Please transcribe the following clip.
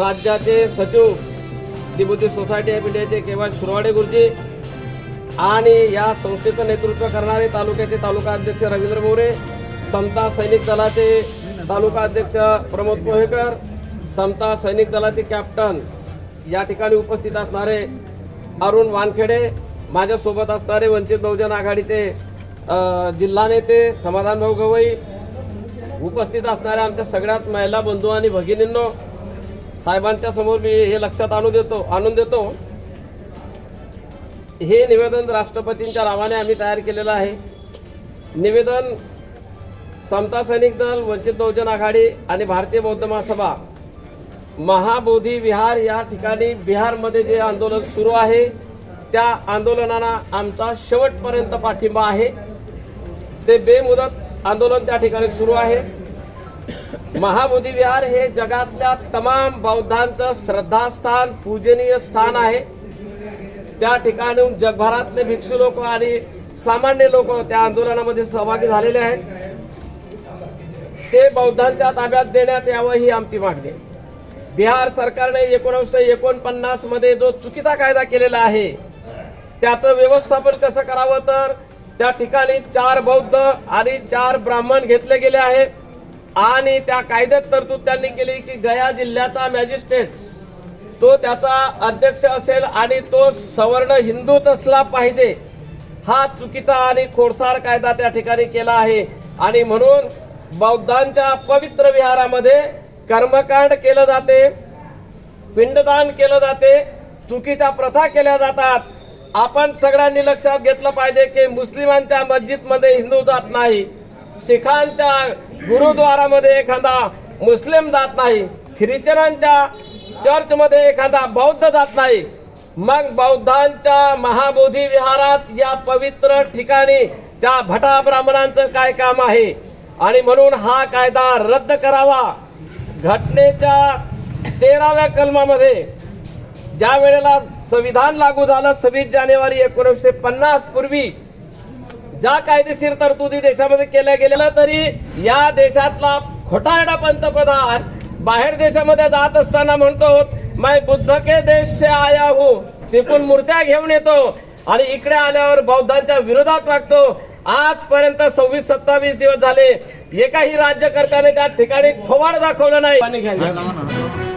राज्याचे सचिव दिबुद्धी society of इंडियाचे केवळ सुरवाडे गुरुजी आणि या संस्थेचं नेतृत्व करणारे तालुक्याचे तालुका अध्यक्ष रवींद्र मोरे समता सैनिक दलाचे तालुका अध्यक्ष प्रमोद पोहेकर समता सैनिक दलाचे कॅप्टन या ठिकाणी उपस्थित असणारे अरुण वानखेडे माझ्यासोबत असणारे वंचित बहुजन आघाडीचे जिल्हा नेते समाधान भाऊ गवई उपस्थित असणाऱ्या आमच्या सगळ्यात महिला बंधू आणि भगिनींनो साहेबांच्या समोर मी हे लक्षात आणू देतो आणून देतो. हे निवेदन राष्ट्रपतींच्या नावाने आम्ही तयार केलेलं आहे. निवेदन समता सैनिक दल वंचित बहुजन आघाडी आणि भारतीय बौद्ध महासभा महाबोधी विहार या ठिकाणी बिहारमध्ये जे आंदोलन सुरू आहे त्या आंदोलनाला आमचा शेवटपर्यंत पाठिंबा आहे. ते बेमुदत आंदोलन त्या ठिकाणी सुरू आहे. महाबोधी विहार हे जगातल्या तमाम बौद्धांचं श्रद्धास्थान पूजनीय स्थान आहे. त्या ठिकाणी जगभरातले भिक्षू लोक आणि सामान्य लोक त्या आंदोलनामध्ये सहभागी झालेले आहेत. ते बौद्धांच्या ताब्यात देण्यात यावं ही आमची मागणी बिहार सरकारने एकोणीसशे एकोणपन्नासमध्ये जो चुकीचा कायदा केलेला आहे त्याचं व्यवस्थापन कसं करावं? तर त्या ठिकाणी चार बौद्ध आणि चार ब्राह्मण घेतले गेले आहे आणि त्या कायद्यात तरतूद त्यांनी केली की गया जिल्ह्याचा मॅजिस्ट्रेट तो त्याचा अध्यक्ष असेल आणि तो सवर्ण हिंदूच असला पाहिजे. हा चुकीचा आणि खोडसार कायदा त्या ठिकाणी केला आहे. आणि म्हणून बौद्धांच्या पवित्र विहारामध्ये कर्मकांड केलं जाते पिंडदान केलं जाते चुकीच्या प्रथा केल्या जातात. आपण सगळ्यांनी लक्षात घेतलं पाहिजे की मुस्लिमांच्या मस्जिदमध्ये हिंदू जात नाही. शिखांच्या गुरुद्वारामध्ये एखादा मुस्लिम जात नाही ख्रिश्चनांच्या चर्चमध्ये एखादा बौद्ध जात नाही मग बौद्धांच्या महाबोधी विहारात या पवित्र ठिकाणी त्या भटा ब्राह्मणांचं काय काम आहे? आणि म्हणून हा कायदा रद्द करावा. घटनेच्या तेराव्या कलमामध्ये ज्या वेळेला संविधान लागू झालं सव्वीस जानेवारी एकोणीसशे पन्नास पूर्वी ज्या कायदेशीर तरतुदी देशामध्ये केल्या गेलेल्या तरी या देशातला खोटारडा पंतप्रधान बाहेर देशामध्ये जात असताना म्हणतो माय बुद्ध के देश से आया हूँ. तिकून मूर्त्या घेऊन येतो आणि इकडे आल्यावर बौद्धांच्या विरोधात वागतो. आजपर्यंत सव्वीस सत्तावीस दिवस झाले. एकाही राज्यकर्त्याने त्या ठिकाणी थोवाड दाखवलं नाही.